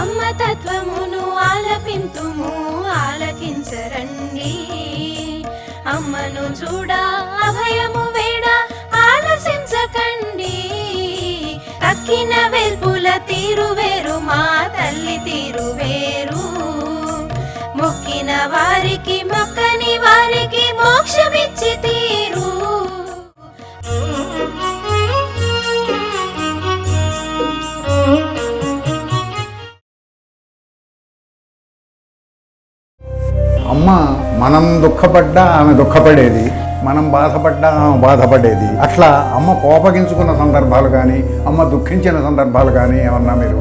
అమ్మ తత్వమును ఆలపింతుము ఆలకించరండి. అమ్మను చూడ అభయము వేడ ఆలసించకండి తక్కిన వెల్పుల తీరు వేరు మా తల్లి తీరు వేరు. మొక్కిన వారికి మొక్కని వారికి మోక్షమిచ్చి అమ్మ మనం దుఃఖపడ్డా ఆమె దుఃఖపడేది. మనం బాధపడ్డా ఆమె బాధపడేది. అట్లా అమ్మ కోపగించుకున్న సందర్భాలు కానీ అమ్మ దుఃఖించిన సందర్భాలు కానీ ఏమన్నా మీరు?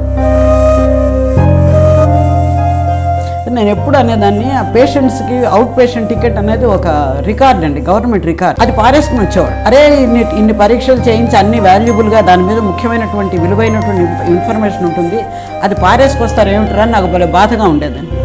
నేను ఎప్పుడు అనేదాన్ని ఆ పేషెంట్స్కి అవుట్ పేషెంట్ టికెట్ అనేది ఒక రికార్డ్ అండి గవర్నమెంట్ రికార్డ్. అది పారేసుకుని వచ్చేవాడు అరే ఇన్ని ఇన్ని పరీక్షలు చేయించి అన్ని వాల్యుబుల్గా దాని మీద ముఖ్యమైనటువంటి విలువైనటువంటి ఇన్ఫర్మేషన్ ఉంటుంది. అది పారేసుకొస్తారు ఏమిటారని నాకు భలే బాధగా ఉండేదండి.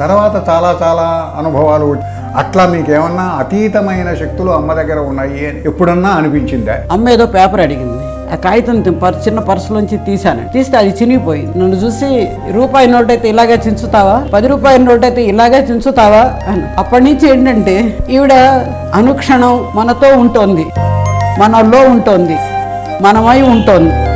తర్వాత చాలా చాలా అనుభవాలు అట్లా మీకు ఏమన్నా అతీతమైన శక్తులు అమ్మ దగ్గర ఉన్నాయి అని ఎప్పుడన్నా అనిపించిందా? అమ్మ ఏదో పేపర్ అడిగింది. ఆ కాగితం పర్ చిన్న పర్సులోంచి తీశాను. తీస్తే అది చినిగిపోయింది నన్ను చూసి రూపాయి నోట్ అయితే ఇలాగే చించుతావా? పది రూపాయల నోట్ అయితే ఇలాగే చించుతావా? అని. అప్పటి నుంచి ఏంటంటే ఈవిడ అనుక్షణం మనతో ఉంటుంది. మనలో ఉంటుంది. మనమై ఉంటుంది.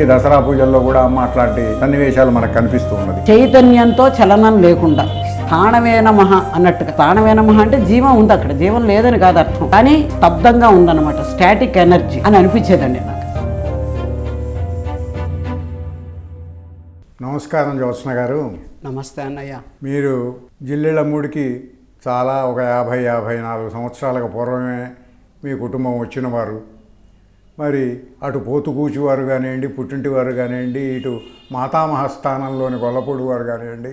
ఈ దసరా పూజల్లో కూడా అమ్మ అట్లాంటి సన్నివేశాలు మనకు కనిపిస్తూ ఉన్నది. చైతన్యంతో చలనం లేకుండా స్థానమే నమః అన్నట్టుగా స్థానమే నమః అంటే జీవం ఉంది అక్కడ జీవం లేదని కాదు అర్థం. కానీ స్తబ్దంగా ఉందన్నమాట స్టాటిక్ ఎనర్జీ అని అనిపించేదండి నాకు. నమస్కారం జ్యోత్స్న గారు. నమస్తే అన్నయ్య. మీరు జిల్లెళ్ళమ్మూడికి చాలా ఒక యాభై యాభై నాలుగు సంవత్సరాలకు పూర్వమే మీ కుటుంబం వచ్చిన వారు మరి అటు పోతుకూచి వారు కానివ్వండి పుట్టింటి వారు కానివ్వండి ఇటు మాతామహ స్థానంలోని గొల్లపూడి వారు కానివ్వండి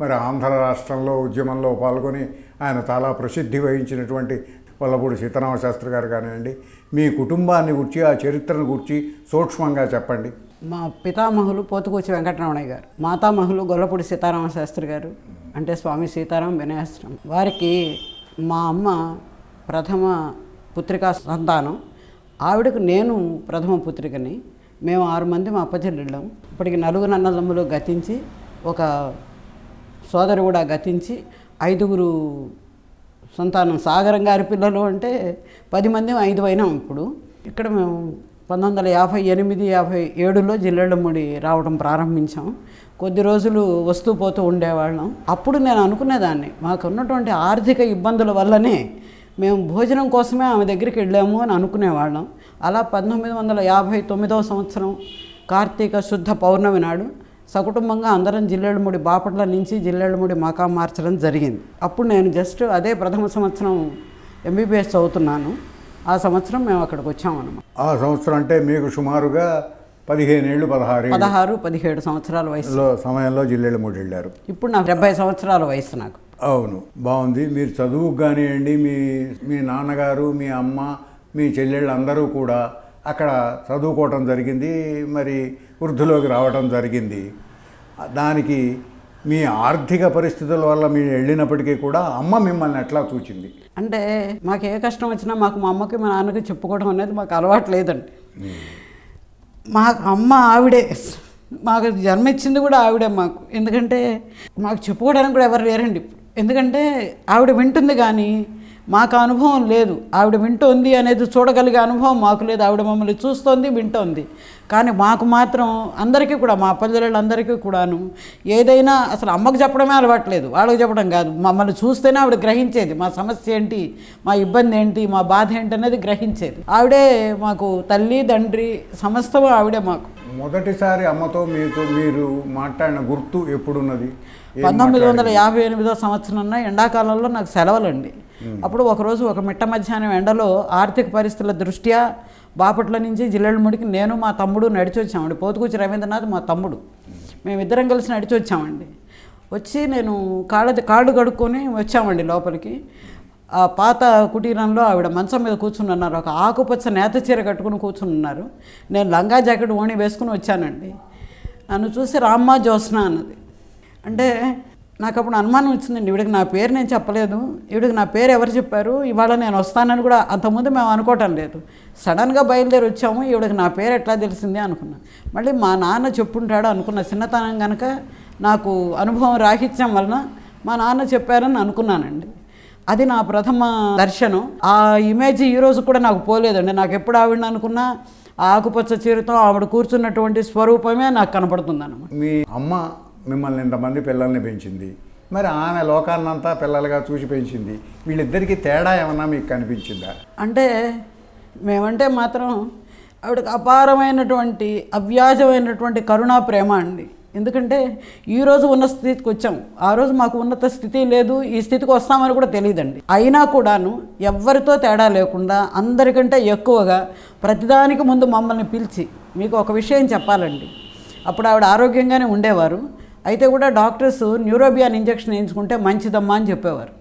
మరి ఆంధ్ర రాష్ట్రంలో ఉద్యమంలో పాల్గొని ఆయన చాలా ప్రసిద్ధి వహించినటువంటి వల్లపూడి సీతారామ శాస్త్రి గారు కానివ్వండి మీ కుటుంబాన్ని గుర్చి ఆ చరిత్రను గుర్చి సూక్ష్మంగా చెప్పండి. మా పితామహులు పోతుకూచి వెంకటరమణయ్య గారు మాతామహులు గొల్లపూడి సీతారామ శాస్త్రి గారు అంటే స్వామి సీతారాం వినయాశ్రమం. వారికి మా అమ్మ ప్రథమ పుత్రికా సంతానం ఆవిడకు నేను ప్రథమ పుత్రికని. మేము ఆరు మంది మా అప్పచెల్లెళ్ళం ఇప్పటికి నలుగురు అన్నదమ్ములు గతించి ఒక సోదరు కూడా గతించి ఐదుగురు సంతానం. సాగరం గారి పిల్లలు అంటే పది మంది ఐదు అయినాం ఇప్పుడు. ఇక్కడ మేము పంతొమ్మిది వందల యాభై ఎనిమిది యాభై ఏడులో జిల్లెళ్ళముడి రావడం ప్రారంభించాం. కొద్ది రోజులు వస్తూ పోతూ ఉండేవాళ్ళం. అప్పుడు నేను అనుకునేదాన్ని మాకు ఉన్నటువంటి ఆర్థిక ఇబ్బందుల వల్లనే మేము భోజనం కోసమే ఆమె దగ్గరికి వెళ్ళాము అని అనుకునేవాళ్ళం. అలా పంతొమ్మిది వందల యాభై తొమ్మిదవ సంవత్సరం కార్తీక శుద్ధ పౌర్ణమి నాడు సకుటుంబంగా అందరం జిల్లెళ్ళముడి బాపట్ల నుంచి జిల్లెళ్ళముడి మకా మార్చడం జరిగింది. అప్పుడు నేను జస్ట్ అదే ప్రథమ సంవత్సరం ఎంబీబీఎస్ చదువుతున్నాను. ఆ సంవత్సరం మేము అక్కడికి వచ్చామన్నమాట. ఆ సంవత్సరం అంటే మీకు సుమారుగా పదిహేను ఏళ్ళు పదహారు పదహారు పదిహేడు సంవత్సరాల వయసు. లో సమయంలో జిల్లెళ్ళమూడి వెళ్ళారు. ఇప్పుడు నాకు డెబ్బై సంవత్సరాల వయసు నాకు. అవును. బాగుంది. మీరు చదువుకు కానివ్వండి మీ మీ నాన్నగారు మీ అమ్మ మీ చెల్లెళ్ళు అందరూ కూడా అక్కడ చదువుకోవటం జరిగింది. మరి వృద్ధిలోకి రావటం జరిగింది. దానికి మీ ఆర్థిక పరిస్థితుల వల్ల మీరు వెళ్ళినప్పటికీ కూడా అమ్మ మిమ్మల్ని ఎట్లా చూచింది? అంటే మాకు ఏ కష్టం వచ్చినా మాకు మా అమ్మకి మా నాన్నకి చెప్పుకోవడం అనేది మాకు అలవాటు లేదండి. మాకు అమ్మ ఆవిడే. మాకు జన్మ ఇచ్చింది కూడా ఆవిడే మాకు. ఎందుకంటే మాకు చెప్పుకోవడానికి కూడా ఎవరు లేరండి. ఇప్పుడు ఎందుకంటే ఆవిడ వింటుంది కానీ మాకు అనుభవం లేదు. ఆవిడ వింటోంది అనేది చూడగలిగే అనుభవం మాకు లేదు. ఆవిడ మమ్మల్ని చూస్తోంది వింటోంది. కానీ మాకు మాత్రం అందరికీ కూడా మా పల్లెళ్ళందరికీ కూడాను ఏదైనా అసలు అమ్మకు చెప్పడమే అలవాట్లేదు వాళ్ళకి చెప్పడం కాదు. మమ్మల్ని చూస్తేనే ఆవిడ గ్రహించేది. మా సమస్య ఏంటి? మా ఇబ్బంది ఏంటి? మా బాధ ఏంటి అనేది గ్రహించేది. ఆవిడే మాకు తల్లి తండ్రి సమస్తము ఆవిడే మాకు. మొదటిసారి అమ్మతో మీతో మీరు మాట్లాడిన గుర్తు ఎప్పుడున్నది? పంతొమ్మిది వందల? యాభై ఎనిమిదో సంవత్సరంలో ఎండాకాలంలో నాకు సెలవులండి. అప్పుడు ఒకరోజు ఒక మిట్ట మధ్యాహ్నం ఎండలో ఆర్థిక పరిస్థితుల దృష్ట్యా బాపట్ల నుంచి జిల్లెళ్ళముడికి నేను మా తమ్ముడు నడిచి వచ్చామండి పోతుకూచి రవీంద్రనాథ్ మా తమ్ముడు. మేమిద్దరం కలిసి నడిచి వచ్చామండి వచ్చి నేను కాళ్ళ కాళ్ళు కడుక్కొని వచ్చామండి లోపలికి. ఆ పాత కుటీరంలో ఆవిడ మంచం మీద కూర్చుని ఉన్నారు. ఒక ఆకుపచ్చ నేత చీర కట్టుకుని కూర్చుని ఉన్నారు. నేను లంగా జాకెట్ ఓణి వేసుకుని వచ్చానండి. నన్ను చూసి రామ్మ జ్యోత్స్న అన్నది. అంటే నాకు అప్పుడు అనుమానం వచ్చిందండి. ఈవిడికి నా పేరు నేను చెప్పలేదు. ఈవిడికి నా పేరు ఎవరు చెప్పారు? ఇవాళ నేను వస్తానని కూడా అంతకుముందు మేము అనుకోవటం లేదు. సడన్గా బయలుదేరి వచ్చాము. ఈవిడకి నా పేరు ఎట్లా తెలిసింది అనుకున్నా. మళ్ళీ మా నాన్న చెప్పుంటాడు అనుకున్న చిన్నతనం కనుక నాకు అనుభవం రాహిత్యం వలన మా నాన్న చెప్పారని అనుకున్నానండి. అది నా ప్రథమ దర్శనం. ఆ ఇమేజ్ ఈ రోజు కూడా నాకు పోలేదండి. నాకు ఎప్పుడు ఆవిడని అనుకున్నా ఆకుపచ్చ చీరతో ఆవిడ కూర్చున్నటువంటి స్వరూపమే నాకు కనపడుతుంది అన్నమాట మీ అమ్మ మిమ్మల్ని ఇంతమంది పిల్లల్ని పెంచింది. మరి ఆమె లోకాన్నంతా పిల్లలుగా చూసి పెంచింది. వీళ్ళిద్దరికీ తేడా ఏమన్నా మీకు కనిపించిందా? అంటే మేమంటే మాత్రం ఆవిడకి అపారమైనటువంటి అవ్యాజమైనటువంటి కరుణా ప్రేమ అండి. ఎందుకంటే ఈరోజు ఉన్న స్థితికి వచ్చాం. ఆ రోజు మాకు ఉన్నత స్థితి లేదు. ఈ స్థితికి వస్తామని కూడా తెలియదండి. అయినా కూడాను ఎవ్వరితో తేడా లేకుండా అందరికంటే ఎక్కువగా ప్రతిదానికి ముందు మమ్మల్ని పిలిచి మీకు ఒక విషయం చెప్పాలండి. అప్పుడు ఆవిడ ఆరోగ్యంగానే ఉండేవారు. అయితే కూడా డాక్టర్స్ న్యూరోబియాన్ ఇంజెక్షన్ వేయించుకుంటే మంచిదమ్మా అని చెప్పేవారు.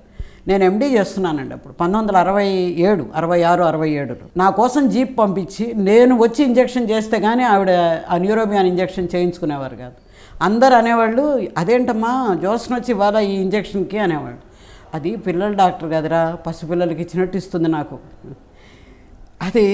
నేను ఎండీ చేస్తున్నానండి అప్పుడు. పంతొమ్మిది వందల అరవై ఏడు అరవై ఆరు అరవై ఏడులో నా కోసం జీప్ పంపించి నేను వచ్చి ఇంజెక్షన్ చేస్తే కానీ ఆవిడ ఆ న్యూరోబియాన్ ఇంజెక్షన్ చేయించుకునేవారు కాదు. అందరు అనేవాళ్ళు అదేంటమ్మా జోస్న వచ్చి ఇవాళ ఈ ఇంజెక్షన్కి? అనేవాళ్ళు. అది పిల్లల డాక్టర్ కదరా పసిపిల్లలకి ఇచ్చినట్టు ఇస్తుంది నాకు. అది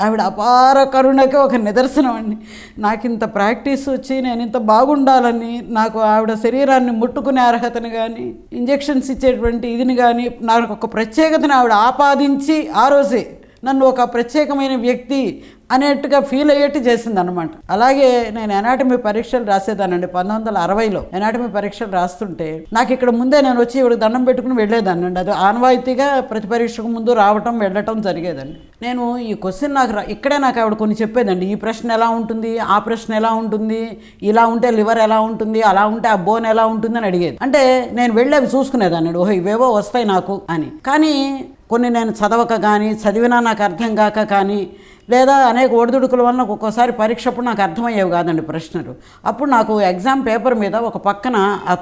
ఆవిడ అపార కరుణకి ఒక నిదర్శనం అండి. నాకు ఇంత ప్రాక్టీస్ వచ్చి నేను ఇంత బాగుండాలని నాకు ఆవిడ శరీరాన్ని ముట్టుకునే అర్హతను కానీ ఇంజెక్షన్స్ ఇచ్చేటువంటి ఇదిని కానీ నాకు ఒక ప్రత్యేకతను ఆవిడ ఆపాదించి ఆ రోజే నన్ను ఒక ప్రత్యేకమైన వ్యక్తి అనేట్టుగా ఫీల్ అయ్యేట్టు చేసింది అనమాట అలాగే నేను ఎనాటమీ పరీక్షలు రాసేదానండి పంతొమ్మిది వందల అరవైలో ఎనాటమీ పరీక్షలు రాస్తుంటే నాకు ఇక్కడ ముందే నేను వచ్చి ఇవిడ దండం పెట్టుకుని వెళ్ళేదాన్ని అది ఆనవాయితీగా ప్రతి పరీక్షకు ముందు రావటం వెళ్ళటం జరిగేదండి. నేను ఈ క్వశ్చన్ నాకు రా- ఇక్కడే నాకు ఆవిడ కొన్ని చెప్పేదండి. ఈ ప్రశ్న ఎలా ఉంటుంది ఆ ప్రశ్న ఎలా ఉంటుంది ఇలా ఉంటే లివర్ ఎలా ఉంటుంది అలా ఉంటే ఆ బోన్ ఎలా ఉంటుంది అని అడిగేది. అంటే నేను వెళ్ళి అవి చూసుకునేదాన్ని ఓహో ఇవేవో వస్తాయి నాకు అని. కానీ కొన్ని నేను చదవక కానీ చదివినా నాకు అర్థం కాక కానీ లేదా అనేక ఒడిదుడుకుల వలన ఒక్కొక్కసారి పరీక్ష అప్పుడు నాకు అర్థమయ్యేవి కాదండి ప్రశ్నలు. అప్పుడు నాకు ఎగ్జామ్ పేపర్ మీద ఒక పక్కన ఆ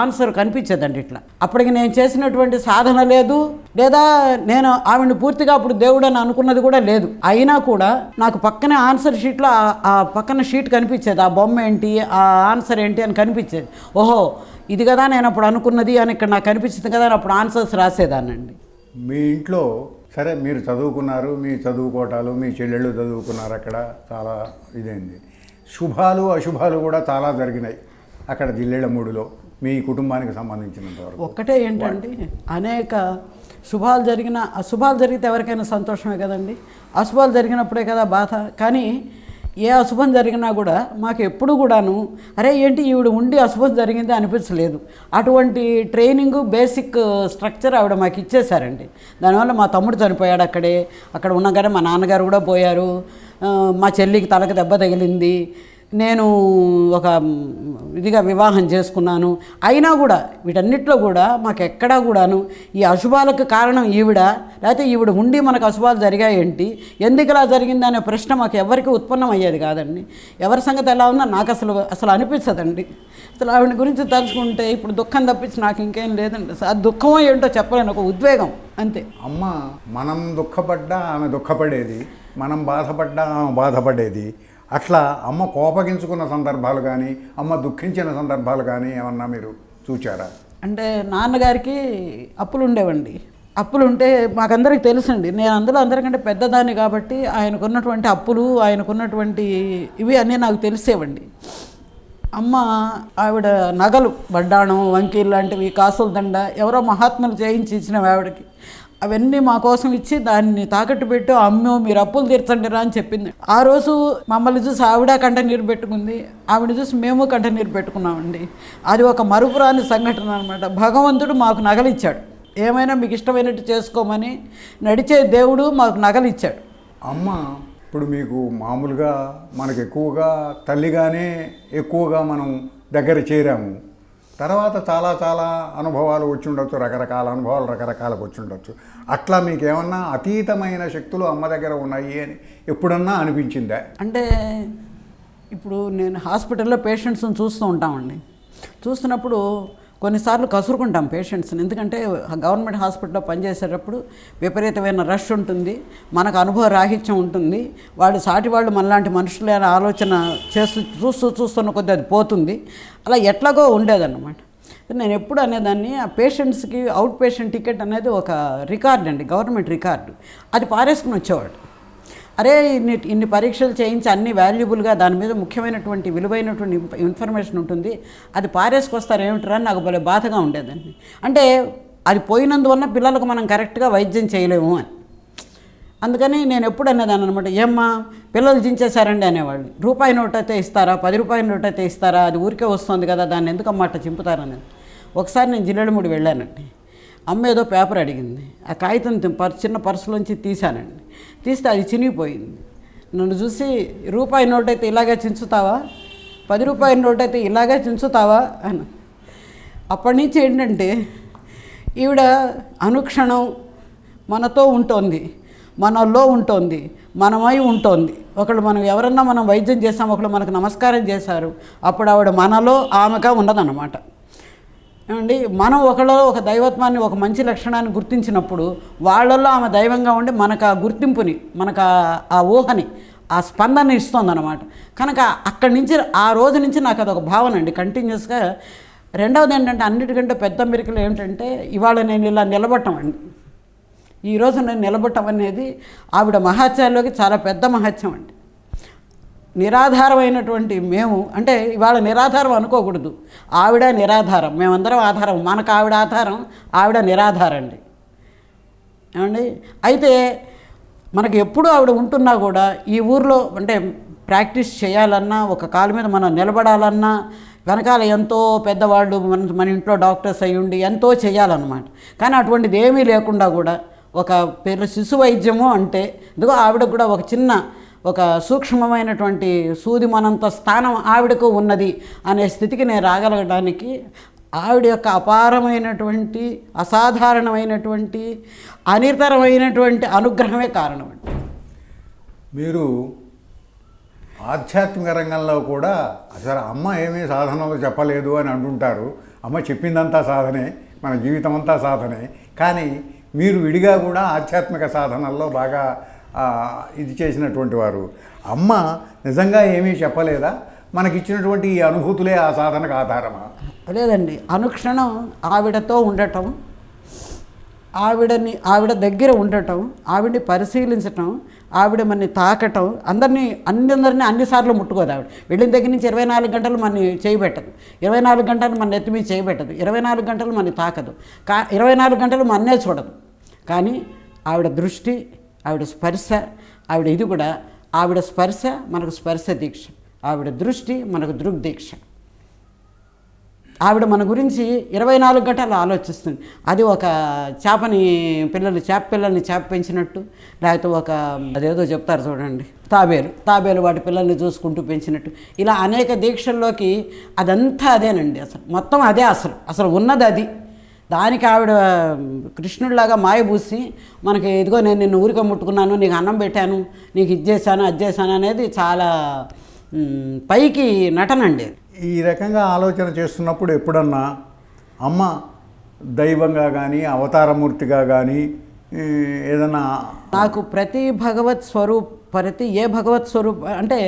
ఆన్సర్ కనిపించేదండి ఇట్లా. అప్పటికి నేను చేసినటువంటి సాధన లేదు లేదా నేను ఆవిడని పూర్తిగా అప్పుడు దేవుడు అని అనుకున్నది కూడా లేదు. అయినా కూడా నాకు పక్కనే ఆన్సర్ షీట్లో ఆ- ఆ పక్కన షీట్ కనిపించేది. ఆ బొమ్మ ఏంటి ఆ ఆన్సర్ ఏంటి అని కనిపించేది. ఓహో ఇది కదా నేను అప్పుడు అనుకున్నది అని ఇక్కడ నాకు కనిపించింది కదా అని అప్పుడు ఆన్సర్స్ రాసేదానండి మీ ఇంట్లో సరే మీరు చదువుకున్నారు మీ చదువుకోవటాలు మీ చెల్లెళ్ళు చదువుకున్నారు అక్కడ చాలా ఇదైంది. శుభాలు అశుభాలు కూడా చాలా జరిగినాయి అక్కడ జిల్లెళ్ళ మూడులో మీ కుటుంబానికి సంబంధించినంత వరకు. ఒక్కటే ఏంటంటే అనేక శుభాలు జరిగిన అశుభాలు జరిగితే ఎవరికైనా సంతోషమే కదండి? అశుభాలు జరిగినప్పుడే కదా బాధ. కానీ ఏ అశుభం జరిగినా కూడా మాకు ఎప్పుడు కూడాను అరే ఏంటి ఈవిడ ఉండి అశుభం జరిగింది అనిపించలేదు. అటువంటి ట్రైనింగ్ బేసిక్ స్ట్రక్చర్ ఆవిడ మాకు ఇచ్చేశారండి. దానివల్ల మా తమ్ముడు చనిపోయాడు అక్కడే. అక్కడ ఉన్నాగానే మా నాన్నగారు కూడా పోయారు. మా చెల్లికి తలకు దెబ్బ తగిలింది. నేను ఒక ఇదిగా వివాహం చేసుకున్నాను. అయినా కూడా వీటన్నిటిలో కూడా మాకు ఎక్కడా కూడాను ఈ అశుభాలకు కారణం ఈవిడ లేకపోతే ఈవిడ ఉండి మనకు అశుభాలు జరిగాయేంటి? ఎందుకు ఇలా జరిగింది అనే ప్రశ్న మాకు ఎవరికి ఉత్పన్నం అయ్యేది కాదండి. ఎవరి సంగతి ఎలా ఉన్నా నాకు అసలు అసలు అనిపించదండి అసలు ఆవిడ గురించి తలుచుకుంటే ఇప్పుడు దుఃఖం తప్పించి నాకు ఇంకేం లేదండి. ఆ దుఃఖం ఏంటో చెప్పలేను ఒక ఉద్వేగం అంతే. అమ్మ మనం దుఃఖపడ్డా ఆమె దుఃఖపడేది మనం బాధపడ్డా ఆమె బాధపడేది. అట్లా అమ్మ కోపగించుకున్న సందర్భాలు కానీ అమ్మ దుఃఖించిన సందర్భాలు కానీ ఏమన్నా మీరు చూచారా? అంటే నాన్నగారికి అప్పులు ఉండేవండి అప్పులు ఉంటే మాకందరికి తెలుసండి. నేను అందులో అందరికంటే పెద్దదాన్ని కాబట్టి ఆయనకున్నటువంటి అప్పులు ఆయనకున్నటువంటి ఇవి అన్నీ నాకు తెలిసేవండి. అమ్మ ఆవిడ నగలు వడ్డాణం వంకీలు లాంటివి కాసుల దండ ఎవరో మహాత్ములు చేయించి ఇచ్చినవి ఆవిడకి. అవన్నీ మా కోసం ఇచ్చి దాన్ని తాకట్టు పెట్టు అమ్మో మీరు అప్పులు తీర్చండి రా అని చెప్పింది. ఆ రోజు మమ్మల్ని చూసి ఆవిడ కంట నీరు పెట్టుకుంది. ఆవిడ చూసి మేము కంట నీరు పెట్టుకున్నామండి. అది ఒక మరుపురాని సంఘటన అనమాట భగవంతుడు మాకు నగలిచ్చాడు. ఏమైనా మీకు ఇష్టమైనట్టు చేసుకోమని నడిచే దేవుడు మాకు నగలిచ్చాడు. అమ్మ ఇప్పుడు మీకు మామూలుగా మనకు ఎక్కువగా తల్లిగానే ఎక్కువగా మనం దగ్గర చేరాము. తర్వాత చాలా చాలా అనుభవాలు వచ్చి ఉండొచ్చు రకరకాల అనుభవాలు రకరకాలకు వచ్చి ఉండొచ్చు. అట్లా మీకు ఏమన్నా అతీతమైన శక్తులు అమ్మ దగ్గర ఉన్నాయి అని ఎప్పుడన్నా అనిపించిందా? అంటే ఇప్పుడు నేను హాస్పిటల్లో పేషెంట్స్ని చూస్తూ ఉంటామండి. చూస్తున్నప్పుడు కొన్నిసార్లు కసురుకుంటాం పేషెంట్స్ని. ఎందుకంటే గవర్నమెంట్ హాస్పిటల్లో పనిచేసేటప్పుడు విపరీతమైన రష్ ఉంటుంది మనకు అనుభవ రాహిత్యం ఉంటుంది. వాళ్ళు సాటి వాళ్ళు మనలాంటి మనుషులే అనే ఆలోచన చేస్తూ చూస్తూ చూస్తున్న కొద్దీ అది పోతుంది. అలా ఎట్లాగో ఉండేదన్నమాట. నేను ఎప్పుడు అనేదాన్ని ఆ పేషెంట్స్కి అవుట్ పేషెంట్ టికెట్ అనేది ఒక రికార్డ్ అండి గవర్నమెంట్ రికార్డు. అది పారేసుకుని వచ్చేవాడు అరే ఇన్ని ఇన్ని పరీక్షలు చేయించి అన్ని వాల్యుబుల్గా దాని మీద ముఖ్యమైనటువంటి విలువైనటువంటి ఇన్ఫర్మేషన్ ఉంటుంది. అది పారేసుకొస్తారు ఏమిటరా అని నాకు భలే బాధగా ఉండేదండి. అంటే అది పోయినందువల్ల పిల్లలకు మనం కరెక్ట్గా వైద్యం చేయలేము అని. అందుకని నేను ఎప్పుడు అనేదాన్ని అనమాట ఏమ్మా పిల్లలు జించేశారండి అనేవాళ్ళు. రూపాయి నోట్ అయితే ఇస్తారా? పది రూపాయల నోట్ అయితే ఇస్తారా? అది ఊరికే వస్తుంది కదా దాన్ని ఎందుకు అమ్మ చింపుతారని ఒకసారి నేను జిల్లెడముడి వెళ్ళానండి. అమ్మ ఏదో పేపర్ అడిగింది. ఆ కాగితం తి- పర్ చిన్న పర్సులోంచి తీశానండి. తీస్తే అది చినిగిపోయింది. నన్ను చూసి రూపాయి నోట్ అయితే ఇలాగే చించుతావా? పది రూపాయల నోట్ అయితే ఇలాగే చించుతావా? అని అప్పటి నుంచి ఏంటంటే ఈవిడ అనుక్షణం మనతో ఉంటుంది. మనలో ఉంటుంది. మనమై ఉంటుంది. ఒకళ్ళు మనం ఎవరన్నా మనం వైద్యం చేసాం ఒకళ్ళు మనకు నమస్కారం చేశారు. అప్పుడు ఆవిడ మనలో ఆమెగా ఉన్నదన్నమాట. ఏమండి? మనం ఒకళ్ళలో ఒక దైవత్వాన్ని ఒక మంచి లక్షణాన్ని గుర్తించినప్పుడు వాళ్ళల్లో ఆమె దైవంగా ఉండి మనకు ఆ గుర్తింపుని మనకు ఆ- ఊహని ఆ స్పందన ఇస్తుందన్నమాట. కనుక అక్కడి నుంచి ఆ రోజు నుంచి నాకు అదొక భావన అండి. కంటిన్యూస్గా రెండవది ఏంటంటే అన్నిటికంటే పెద్ద మెరికలు ఏమిటంటే ఇవాళ నేను ఇలా నిలబడటం అండి ఈరోజు నేను నిలబడటం అనేది ఆవిడ మహాత్యాల్లోకి చాలా పెద్ద మహత్యం అండి. నిరాధారమైనటువంటి మేము అంటే ఇవాళ నిరాధారం అనుకోకూడదు. ఆవిడ నిరాధారం మేమందరం ఆధారం. మనకు ఆవిడ ఆధారం ఆవిడ నిరాధారం అండి. ఏమండి? అయితే మనకు ఎప్పుడు ఆవిడ ఉంటున్నా కూడా ఈ ఊర్లో అంటే ప్రాక్టీస్ చేయాలన్నా ఒక కాలు మీద మనం నిలబడాలన్నా వెనకాల ఎంతో పెద్దవాళ్ళు మన మన ఇంట్లో డాక్టర్స్ అయి ఉండి ఎంతో చేయాలన్నమాట. కానీ అటువంటిది ఏమీ లేకుండా కూడా ఒక పేరు శిశు వైద్యము అంటే ఇదిగో ఆవిడ కూడా ఒక చిన్న ఒక సూక్ష్మమైనటువంటి సూది మనంత స్థానం ఆవిడకు ఉన్నది అనే స్థితికి నేను రాగలగడానికి ఆవిడ యొక్క అపారమైనటువంటి అసాధారణమైనటువంటి అనితరమైనటువంటి అనుగ్రహమే కారణం అండి. మీరు ఆధ్యాత్మిక రంగంలో కూడా అసలు అమ్మ ఏమీ సాధనలు చెప్పలేదు అని అంటుంటారు. అమ్మ చెప్పిందంతా సాధనే మన జీవితం అంతా సాధనే. కానీ మీరు విడిగా కూడా ఆధ్యాత్మిక సాధనల్లో బాగా ఇది చేసినటువంటి వారు. అమ్మ నిజంగా ఏమీ చెప్పలేదా? మనకిచ్చినటువంటి ఈ అనుభూతులే ఆ సాధనకు ఆధారమా? లేదండి. అనుక్షణం ఆవిడతో ఉండటం ఆవిడని ఆవిడ దగ్గర ఉండటం ఆవిడని పరిశీలించటం ఆవిడ మనని తాకటం అందరినీ అన్ని అందరినీ అన్నిసార్లు ముట్టుకోదు ఆవిడ. వెళ్ళిన దగ్గర నుంచి ఇరవై నాలుగు గంటలు మన చేయబెట్టదు. ఇరవై నాలుగు గంటలు మన నెత్తి మీద చేయబెట్టదు. ఇరవై నాలుగు గంటలు మన తాకదు. కా ఇరవై నాలుగు గంటలు మన్నే చూడదు. కానీ ఆవిడ దృష్టి ఆవిడ స్పర్శ ఆవిడ ఇది కూడా ఆవిడ స్పర్శ మనకు స్పర్శ దీక్ష. ఆవిడ దృష్టి మనకు దృగ్దీక్ష ఆవిడ మన గురించి ఇరవై నాలుగు గంటలు ఆలోచిస్తుంది. అది ఒక చేపని పిల్లలు చేప పిల్లల్ని చేప పెంచినట్టు లేకపోతే ఒక అదేదో చెప్తారు చూడండి తాబేలు. తాబేలు వాటి పిల్లల్ని చూసుకుంటూ పెంచినట్టు. ఇలా అనేక దీక్షల్లోకి అదంతా అదేనండి అసలు. మొత్తం అదే అసలు. అసలు ఉన్నది అది. దానికి ఆవిడ కృష్ణుడిలాగా మాయబూసి మనకి ఇదిగో నేను నిన్ను ఊరిక ముట్టుకున్నాను నీకు అన్నం పెట్టాను నీకు ఇది చేశాను అది చేశాను అనేది చాలా పైకి నటన అండి. ఈ రకంగా ఆలోచన చేస్తున్నప్పుడు ఎప్పుడన్నా అమ్మ దైవంగా కానీ అవతారమూర్తిగా కానీ ఏదన్నా నాకు ప్రతి భగవత్ స్వరూప్ ప్రతి ఏ భగవత్ స్వరూప్ అంటే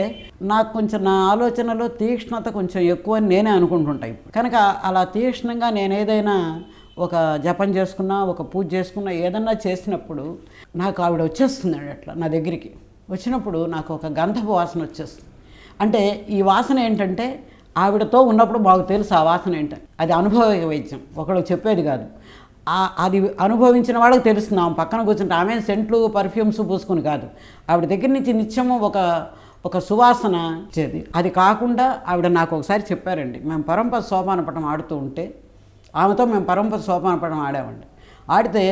నాకు కొంచెం నా ఆలోచనలో తీక్ష్ణత కొంచెం ఎక్కువ అని నేనే అనుకుంటుంటాయి కనుక అలా తీక్ష్ణంగా నేను ఏదైనా ఒక జపం చేసుకున్నా ఒక పూజ చేసుకున్నా ఏదన్నా చేసినప్పుడు నాకు ఆవిడ వచ్చేస్తుంది అట్లా నా దగ్గరికి. వచ్చినప్పుడు నాకు ఒక గంధపు వాసన వచ్చేస్తుంది. అంటే ఈ వాసన ఏంటంటే ఆవిడతో ఉన్నప్పుడు మాకు తెలుసు ఆ వాసన ఏంటని. అది అనుభవ వైద్యం. ఒకడు చెప్పేది కాదు. అది అనుభవించిన వాళ్ళకి తెలుస్తుంది. ఆమె పక్కన కూర్చుంటే ఆమె సెంట్లు పర్ఫ్యూమ్స్ పూసుకుని కాదు. ఆవిడ దగ్గర నుంచి నిత్యము ఒక ఒక సువాసన చేది అది కాకుండా ఆవిడ నాకు ఒకసారి చెప్పారండి. మేము పరంపర సోపానపటం ఆడుతూ ఉంటే ఆమెతో మేము పరంపర సోపానపటం ఆడామండి. ఆడితే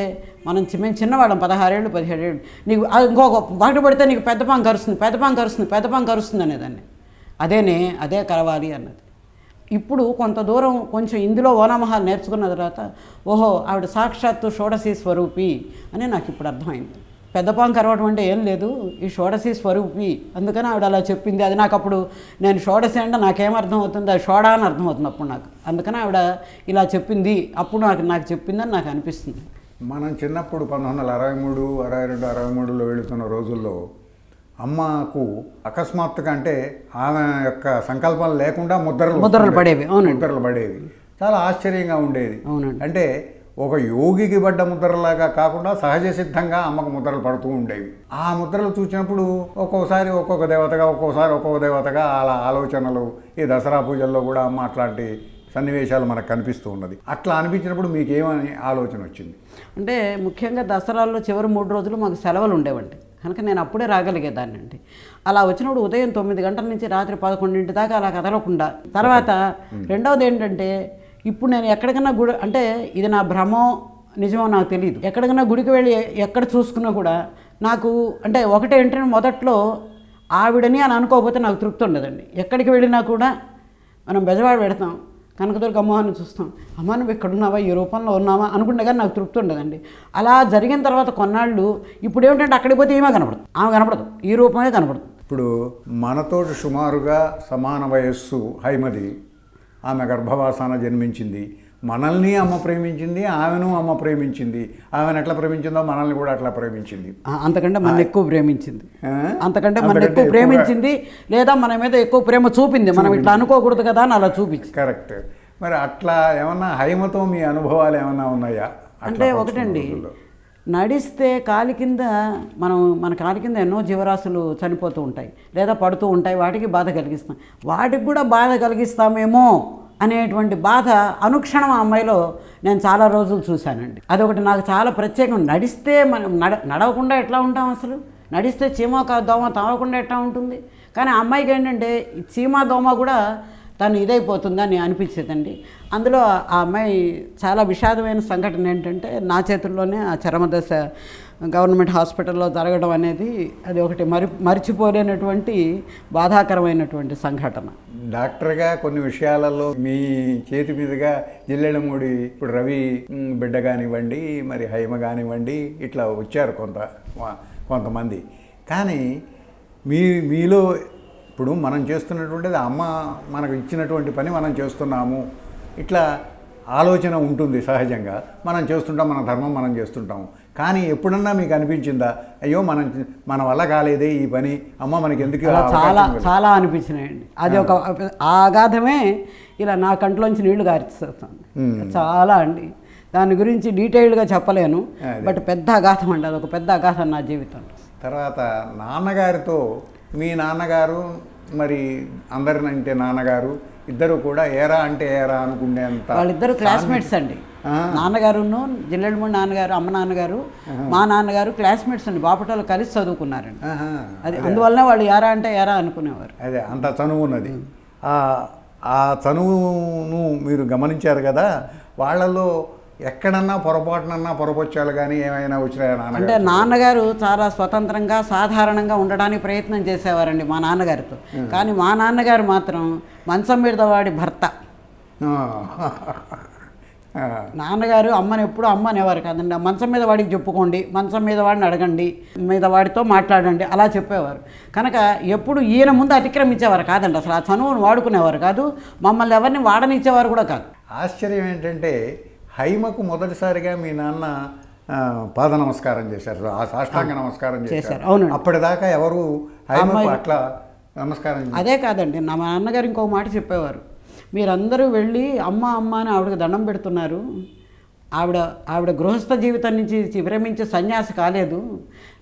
మనం మేము చిన్నవాళ్ళం పదహారేళ్ళు పదిహేడేళ్ళు. నీకు ఇంకో ఇంకొక బాట పడితే నీకు పెద్ద పాం కరుస్తుంది పెద్ద పాం కరుస్తుంది పెద్ద పాం కరుస్తుంది అనేదాన్ని. అదేనే అదే కరవాలి అన్నది. ఇప్పుడు కొంత దూరం కొంచెం ఇందులో ఓనామహాలు నేర్చుకున్న తర్వాత ఓహో ఆవిడ సాక్షాత్తు షోడశీ స్వరూపి అని నాకు ఇప్పుడు అర్థమైంది. పెద్ద పాం కరవటం అంటే ఏం లేదు. ఈ షోడశీ స్వరూపి. అందుకని ఆవిడ అలా చెప్పింది. అది నాకు అప్పుడు నేను షోడశి అంటే నాకేం అర్థం అవుతుంది? అది షోడా అని అర్థం అవుతుంది అప్పుడు నాకు. అందుకని ఆవిడ ఇలా చెప్పింది. అప్పుడు నాకు నాకు చెప్పిందని నాకు అనిపిస్తుంది. మనం చిన్నప్పుడు పంతొమ్మిది వందల అరవై మూడు అరవై రెండు అరవై మూడులో వెళుతున్న రోజుల్లో అమ్మకు అకస్మాత్తుగా అంటే ఆమె యొక్క సంకల్పం లేకుండా ముద్రలు ముద్రలు. పడేవి, అవునండి. ముద్రలు పడేవి. చాలా ఆశ్చర్యంగా ఉండేది. అవునండి. అంటే ఒక యోగికి పడ్డ ముద్రలాగా కాకుండా సహజ సిద్ధంగా అమ్మకు ముద్రలు పడుతూ ఉండేవి. ఆ ముద్రలు చూసినప్పుడు ఒక్కొక్కసారి ఒక్కొక్క దేవతగా ఒక్కొక్కసారి ఒక్కొక్క దేవతగా అలా ఆలోచనలు ఈ దసరా పూజల్లో కూడా అమ్మ అట్లాంటి సన్నివేశాలు మనకు కనిపిస్తూ ఉన్నది. అట్లా అనిపించినప్పుడు మీకు ఏమని ఆలోచన వచ్చింది? అంటే ముఖ్యంగా దసరాల్లో చివరి మూడు రోజులు మాకు సెలవులు ఉండేవండి. కనుక నేను అప్పుడే రాగలిగేదాన్ని అండి. అలా వచ్చినప్పుడు ఉదయం తొమ్మిది గంటల నుంచి రాత్రి పదకొండింటి దాకా అలా కదలకుండా తర్వాత రెండవది ఏంటంటే ఇప్పుడు నేను ఎక్కడికైనా గుడి అంటే ఇది నా భ్రమో నిజమో నాకు తెలియదు ఎక్కడికైనా గుడికి వెళ్ళి ఎక్కడ చూసుకున్నా కూడా నాకు అంటే ఒకటే ఏంటంటే మొదట్లో ఆవిడని అని అనుకోకపోతే నాకు తృప్తి ఉండదండి. ఎక్కడికి వెళ్ళినా కూడా మనం బెజవాడ పెడతాం కనకదుర్గ అమ్మవారిని చూస్తాం. అమ్మ నువ్వు ఇక్కడ ఉన్నావా ఈ రూపంలో ఉన్నావా? అనుకుంటే కానీ నాకు తృప్తి ఉండదండి. అలా జరిగిన తర్వాత కొన్నాళ్ళు ఇప్పుడు ఏమిటంటే అక్కడికి పోతే ఏమీ కనపడదు. ఆమె కనపడదు. ఈ రూపమే కనపడదు. ఇప్పుడు మనతోటి సుమారుగా సమాన వయస్సు హైమది. ఆమె గర్భవాసాన జన్మించింది. మనల్ని అమ్మ ప్రేమించింది ఆమెను అమ్మ ప్రేమించింది. ఆమెను ఎట్లా ప్రేమించిందో మనల్ని కూడా అట్లా ప్రేమించింది. అంతకంటే మన ఎక్కువ ప్రేమించింది? అంతకంటే మన ఎక్కువ ప్రేమించింది లేదా మన మీద ఎక్కువ ప్రేమ చూపింది. మనం ఇట్లా అనుకోకూడదు కదా అని అలా చూపించి కరెక్ట్. మరి అట్లా ఏమన్నా హైమతో మీ అనుభవాలు ఏమన్నా ఉన్నాయా? అంటే ఒకటండి. నడిస్తే కాలి కింద మనం మన కాలి కింద ఎన్నో జీవరాశులు చనిపోతూ ఉంటాయి. లేదా పడుతూ ఉంటాయి. వాటికి బాధ కలిగిస్తాం. వాటికి కూడా బాధ కలిగిస్తామేమో అనేటువంటి బాధ అనుక్షణం ఆ అమ్మాయిలో నేను చాలా రోజులు చూశానండి. అదొకటి నాకు చాలా ప్రత్యేకం. నడిస్తే మనం నడ నడవకుండా ఎట్లా ఉంటాం అసలు? నడిస్తే చీమ కా దోమ తావకుండా ఎట్లా ఉంటుంది? కానీ ఆ అమ్మాయికి ఏంటంటే చీమ దోమ కూడా తను ఇదైపోతుందని అనిపించేదండి. అందులో ఆ అమ్మాయి చాలా విషాదమైన సంఘటన ఏంటంటే నా చేతుల్లోనే ఆ చరమదశ గవర్నమెంట్ హాస్పిటల్లో జరగడం అనేది అది ఒకటి మరి మరిచిపోలేనటువంటి బాధాకరమైనటువంటి సంఘటన. డాక్టర్గా కొన్ని విషయాలలో మీ చేతి మీదుగా జిల్లెడమూడి ఇప్పుడు రవి బిడ్డ కానివ్వండి మరి హైమ కానివ్వండి ఇట్లా వచ్చారు కొంత కొంతమంది. కానీ మీ మీలో ఇప్పుడు మనం చేస్తున్నటువంటిది అమ్మ మనకు ఇచ్చినటువంటి పని మనం చేస్తున్నాము. ఇట్లా ఆలోచన ఉంటుంది సహజంగా. మనం చేస్తుంటాం మన ధర్మం మనం చేస్తుంటాం. కానీ ఎప్పుడన్నా మీకు అనిపించిందా? అయ్యో మనం మన వల్ల కాలేదే ఈ పని. అమ్మ మనకి ఎందుకు చాలా? చాలా అనిపించినాయండి. అది ఒక ఆ అగాధమే ఇలా నా కంట్లోంచి నీళ్ళు గారిస్తుంది చాలా అండి. దాని గురించి డీటెయిల్డ్గా చెప్పలేను. అదే. బట్ పెద్ద అగాధం అండి. అదొక పెద్ద అగాధం నా జీవితంలో. తర్వాత నాన్నగారితో మీ నాన్నగారు మరి అందరినంటే నాన్నగారు ఇద్దరు కూడా ఏరా అంటే ఏరా అనుకునేంత వాళ్ళిద్దరు క్లాస్మేట్స్ అండి. నాన్నగారును జిల్లెడమూడి నాన్నగారు అమ్మ నాన్నగారు మా నాన్నగారు క్లాస్మేట్స్ అండి. బాపటలో కలిసి చదువుకున్నారండి. అది అందువల్లనే వాళ్ళు ఎరా అంటే ఎరా అనుకునేవారు. అదే అంత చనువు ఉన్నది. ఆ చనువును మీరు గమనించారు కదా? వాళ్ళలో ఎక్కడన్నా పొరపాటునన్నా పొరపొచ్చాలు కానీ ఏమైనా వచ్చినాయా అంటే నాన్నగారు చాలా స్వతంత్రంగా సాధారణంగా ఉండడానికి ప్రయత్నం చేసేవారండి మా నాన్నగారితో. కానీ మా నాన్నగారు మాత్రం మంచం మీద వాడి భర్త. నాన్నగారు అమ్మని ఎప్పుడు అమ్మ అనేవారు కాదండి. మంచం మీద వాడికి చెప్పుకోండి మంచం మీద వాడిని అడగండి మీద వాడితో మాట్లాడండి అలా చెప్పేవారు. కనుక ఎప్పుడు ఈయన ముందు అతిక్రమించేవారు కాదండి. అసలు ఆ చనువును వాడుకునేవారు కాదు మమ్మల్ని ఎవరిని వాడనిచ్చేవారు కూడా కాదు. ఆశ్చర్యం ఏంటంటే హైమకు మొదటిసారిగా మీ నాన్న పాద నమస్కారం చేశారు. ఆ సాష్టాంగ నమస్కారం చేశారు, అవునండి. అప్పటిదాకా ఎవరు హైమకు అట్లా నమస్కారం. అదే కాదండి. నా మా నాన్నగారు ఇంకో మాట చెప్పేవారు. మీరందరూ వెళ్ళి అమ్మ అమ్మ అని ఆవిడకి దండం పెడుతున్నారు. ఆవిడ ఆవిడ గృహస్థ జీవితం నుంచి విరమించి సన్యాసి కాలేదు.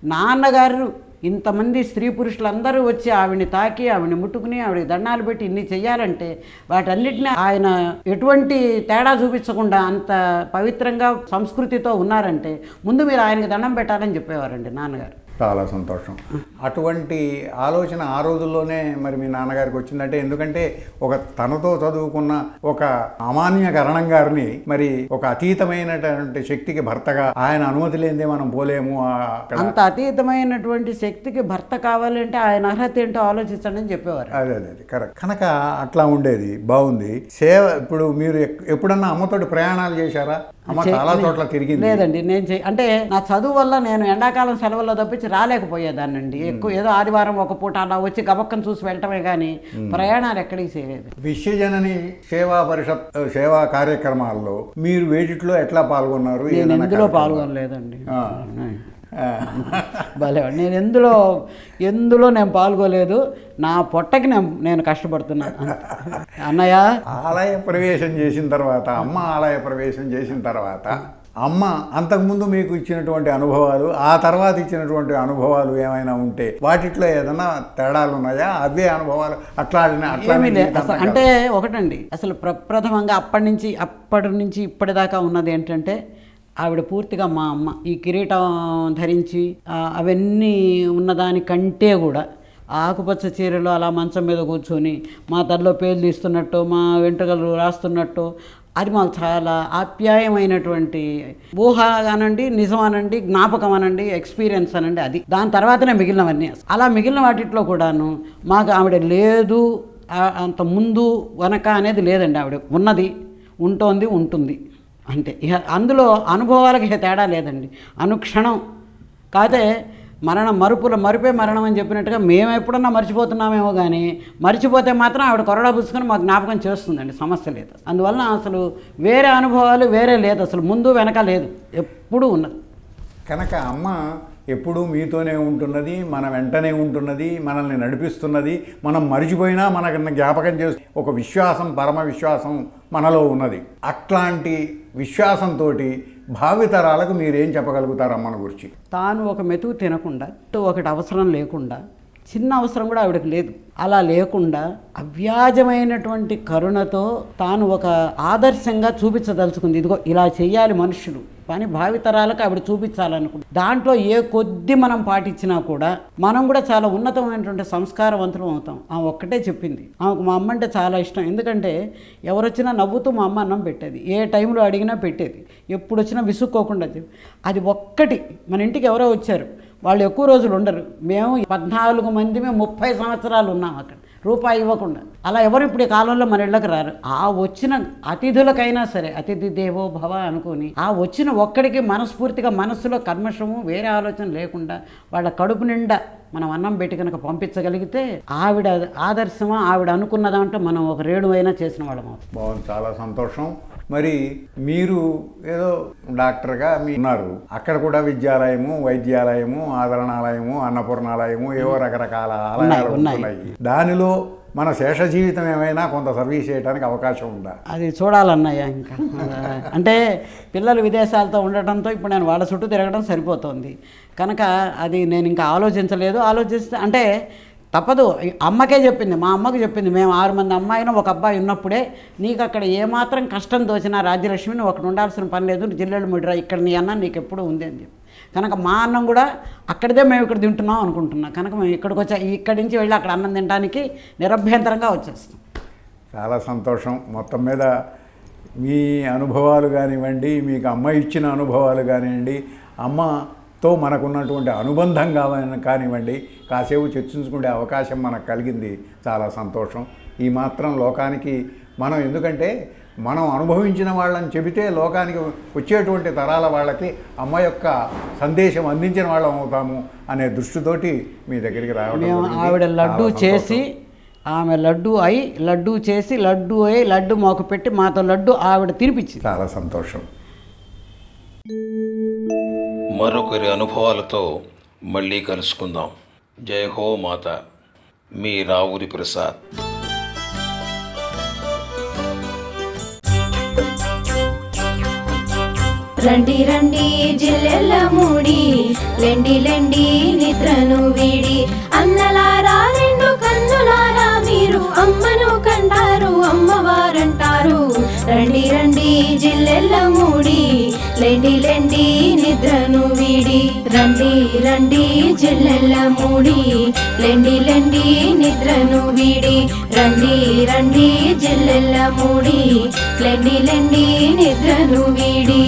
నాన్నగారు ఇంతమంది స్త్రీ పురుషులందరూ వచ్చి ఆవిడని తాకి ఆవిడని ముట్టుకుని ఆవిడకి దండాలు పెట్టి ఇన్ని చేయాలంటే వాటన్నిటిని ఆయన ఎటువంటి తేడా చూపించకుండా అంత పవిత్రంగా సంస్కృతితో ఉన్నారంటే ముందు మీరు ఆయనకి దండం పెట్టాలని చెప్పేవారండి నాన్నగారు. చాలా సంతోషం. అటువంటి ఆలోచన ఆ రోజుల్లోనే మరి మీ నాన్నగారికి వచ్చిందంటే ఎందుకంటే ఒక తనతో చదువుకున్న ఒక అమాన్య కరణం గారిని మరి ఒక అతీతమైనటువంటి శక్తికి భర్తగా ఆయన అనుమతి లేనిదే మనం పోలేము. అంత అతీతమైనటువంటి శక్తికి భర్త కావాలంటే ఆయన అర్హత ఏంటో ఆలోచించండి అని చెప్పేవారు. అదే అదే అదే కరెక్ట్. కనుక అట్లా ఉండేది బాగుంది. సేవ ఇప్పుడు మీరు ఎప్పుడన్నా అమ్మతోటి ప్రయాణాలు చేశారా? చాలా చోట్ల తిరిగింది. లేదండి నేను చే అంటే నా చదువు వల్ల నేను ఎండాకాలం సెలవుల్లో తప్పించి రాలేకపోయేదాన్నండి. ఎక్కువ ఏదో ఆదివారం ఒక పూట అలా వచ్చి గబక్కను చూసి వెళ్ళటమే కానీ ప్రయాణాలు ఎక్కడికి చేయలేదు. విశ్వజనని సేవా పరిషత్ సేవా కార్యక్రమాల్లో మీరు వేటిట్లో ఎట్లా పాల్గొన్నారు? నేను? పాల్గొనలేదండి. భలేవాడు నేను ఎందులో ఎందులో నేను పాల్గొలేదు నా పొట్టకి నేను నేను కష్టపడుతున్నాను. అన్నయ్య. ఆలయ ప్రవేశం చేసిన తర్వాత అమ్మ ఆలయ ప్రవేశం చేసిన తర్వాత అమ్మ అంతకుముందు మీకు ఇచ్చినటువంటి అనుభవాలు ఆ తర్వాత ఇచ్చినటువంటి అనుభవాలు ఏమైనా ఉంటే వాటిట్లో ఏదైనా తేడాలు ఉన్నాయా? అవే అనుభవాలు అట్లా అంటే ఒకటండి. అసలు ప్రప్రథమంగా అప్పటి నుంచి అప్పటి నుంచి ఇప్పటిదాకా ఉన్నది ఏంటంటే ఆవిడ పూర్తిగా మా అమ్మ. ఈ కిరీటం ధరించి అవన్నీ ఉన్నదానికంటే కూడా ఆకుపచ్చ చీరలో అలా మంచం మీద కూర్చొని మా తల్లో పేలు తీస్తున్నట్టు మా వెంట్రుకలు రాస్తున్నట్టు అది మాకు చాలా ఆప్యాయమైనటువంటి ఊహ అనండి నిజం అనండి జ్ఞాపకం అనండి ఎక్స్పీరియన్స్ అనండి అది. దాని తర్వాతనే మిగిలినవన్నీ అలా మిగిలిన వాటిట్లో కూడాను మాకు ఆవిడ లేదు అంత ముందు వెనక అనేది లేదండి ఆవిడ. ఉన్నది ఉంటోంది ఉంటుంది. అంతే ఇక అందులో అనుభవాలకి తేడా లేదండి. అనుక్షణం. కాకపోతే మరణం మరుపుల మరుపే మరణం అని చెప్పినట్టుగా మేము ఎప్పుడన్నా మర్చిపోతున్నామేమో కానీ మర్చిపోతే మాత్రం ఆవిడ కొరడా పుచ్చుకొని మాకు జ్ఞాపకం చేస్తుందండి. సమస్య లేదు. అందువల్ల అసలు వేరే అనుభవాలు వేరే లేదు. అసలు ముందు వెనక లేదు. ఎప్పుడూ ఉన్నది. కనుక అమ్మ ఎప్పుడూ మీతోనే ఉంటున్నది మన వెంటనే ఉంటున్నది మనల్ని నడిపిస్తున్నది మనం మరిచిపోయినా మనకు జ్ఞాపకం చేసి ఒక విశ్వాసం పరమ విశ్వాసం మనలో ఉన్నది. అట్లాంటి విశ్వాసంతో భావితరాలకు మీరేం చెప్పగలుగుతారు అమ్మని గురించి? తాను ఒక మెతుకు తినకుండా ఒకటి అవసరం లేకుండా చిన్న అవసరం కూడా ఆవిడకి లేదు. అలా లేకుండా అవ్యాజమైనటువంటి కరుణతో తాను ఒక ఆదర్శంగా చూపించదలుచుకుంది. ఇదిగో ఇలా చేయాలి మనుషులు కానీ భావితరాలకు ఆవిడ చూపించాలనుకుంది. దాంట్లో ఏ కొద్ది మనం పాటించినా కూడా మనం కూడా చాలా ఉన్నతమైనటువంటి సంస్కారవంతులం అవుతాం. ఆమె ఒక్కటే చెప్పింది. ఆమెకు మా అమ్మ అంటే చాలా ఇష్టం. ఎందుకంటే ఎవరొచ్చినా నవ్వుతూ మా అమ్మ అన్నం పెట్టేది. ఏ టైంలో అడిగినా పెట్టేది. ఎప్పుడు వచ్చినా విసుక్కోకుండా అది ఒక్కటి. మన ఇంటికి ఎవరో వచ్చారు. వాళ్ళు ఎక్కువ రోజులు ఉండరు. మేము పద్నాలుగు మంది మేము ముప్పై సంవత్సరాలు ఉన్నాం అక్కడ. రూపాయి ఇవ్వకుండా. అలా ఎవరు ఇప్పుడు ఈ కాలంలో మన ఇళ్ళకి రారు. ఆ వచ్చిన అతిథులకైనా సరే అతిథి దేవో భవ అనుకుని ఆ వచ్చిన ఒక్కడికి మనస్ఫూర్తిగా మనస్సులో కర్మషము వేరే ఆలోచన లేకుండా వాళ్ళ కడుపు నిండా మనం అన్నం పెట్టి కనుక పంపించగలిగితే ఆవిడ ఆదర్శమా ఆవిడ అనుకున్న దాంట్లో మనం ఒక రేణువైనా చేసిన వాళ్ళం బాగుంది. చాలా సంతోషం. మరి మీరు ఏదో డాక్టర్గా మీ ఉన్నారు. అక్కడ కూడా విద్యాలయము వైద్యాలయము ఆదరణాలయము అన్నపూర్ణాలయము ఏవో రకరకాల ఆలయాలు ఉన్నాయి. దానిలో మన శేష జీవితం ఏమైనా కొంత సర్వీస్ చేయడానికి అవకాశం ఉందా? అది చూడాలన్నయ్య ఇంకా. అంటే పిల్లలు విదేశాలతో ఉండటంతో ఇప్పుడు నేను వాళ్ళ చుట్టూ తిరగడం సరిపోతుంది. కనుక అది నేను ఇంకా ఆలోచించలేదు. ఆలోచిస్తే అంటే తప్పదు. అమ్మకే చెప్పింది. మా అమ్మకి చెప్పింది. మేము ఆరు మంది అమ్మాయిన ఒక అబ్బాయి ఉన్నప్పుడే నీకు అక్కడ ఏమాత్రం కష్టం తోచినా రాజ్యలక్ష్మిని ఒకటి ఉండాల్సిన పని లేదు. జిల్లెలు ముడిరా. ఇక్కడ నీ అన్నం నీకు ఎప్పుడు ఉంది అని చెప్పి. కనుక మా అన్నం కూడా అక్కడిదే మేము ఇక్కడ తింటున్నాం అనుకుంటున్నాం. కనుక మేము ఇక్కడికి వచ్చా ఇక్కడి నుంచి వెళ్ళి అక్కడ అన్నం తినడానికి నిరభ్యంతరంగా వచ్చేస్తాం. చాలా సంతోషం. మొత్తం మీద మీ అనుభవాలు కానివ్వండి మీకు అమ్మ ఇచ్చిన అనుభవాలు కానివ్వండి అమ్మ అమ్మతో మనకున్నటువంటి అనుబంధం కావాలి కానివ్వండి కాసేపు చర్చించుకునే అవకాశం మనకు కలిగింది. చాలా సంతోషం. ఈ మాత్రం లోకానికి మనం ఎందుకంటే మనం అనుభవించిన వాళ్ళని చెబితే లోకానికి వచ్చేటువంటి తరాల వాళ్ళకి అమ్మ యొక్క సందేశం అందించిన వాళ్ళం అవుతాము అనే దృష్టితోటి మీ దగ్గరికి రావడం. ఆవిడ లడ్డు చేసి ఆమె లడ్డు అయి లడ్డు చేసి లడ్డు అయి లడ్డు మాకు పెట్టి మాతో లడ్డు ఆవిడ తినిపించింది. చాలా సంతోషం. మరొకరి అనుభవాలతో మళ్ళీ కలుసుకుందాం. జై హో మాత. మీ రావురి ప్రసాద్. రండి రండి జిల్లెల్ల మూడి. లెండి లెండి నిద్రను వీడి. అన్నలారా రెండు కన్నులారా. మీరు అమ్మను కంటారు అమ్మవారంటారు. రండి రండి జిల్లెల్ల మూడి లెండి లెండి నిద్రను వీడి. రండి రండి జిల్లెల్ల మూడి లెండి లెండి నిద్రను వీడి. రండి రండి జిల్లెల్ల మూడి లెండి లెండి నిద్రను వీడి.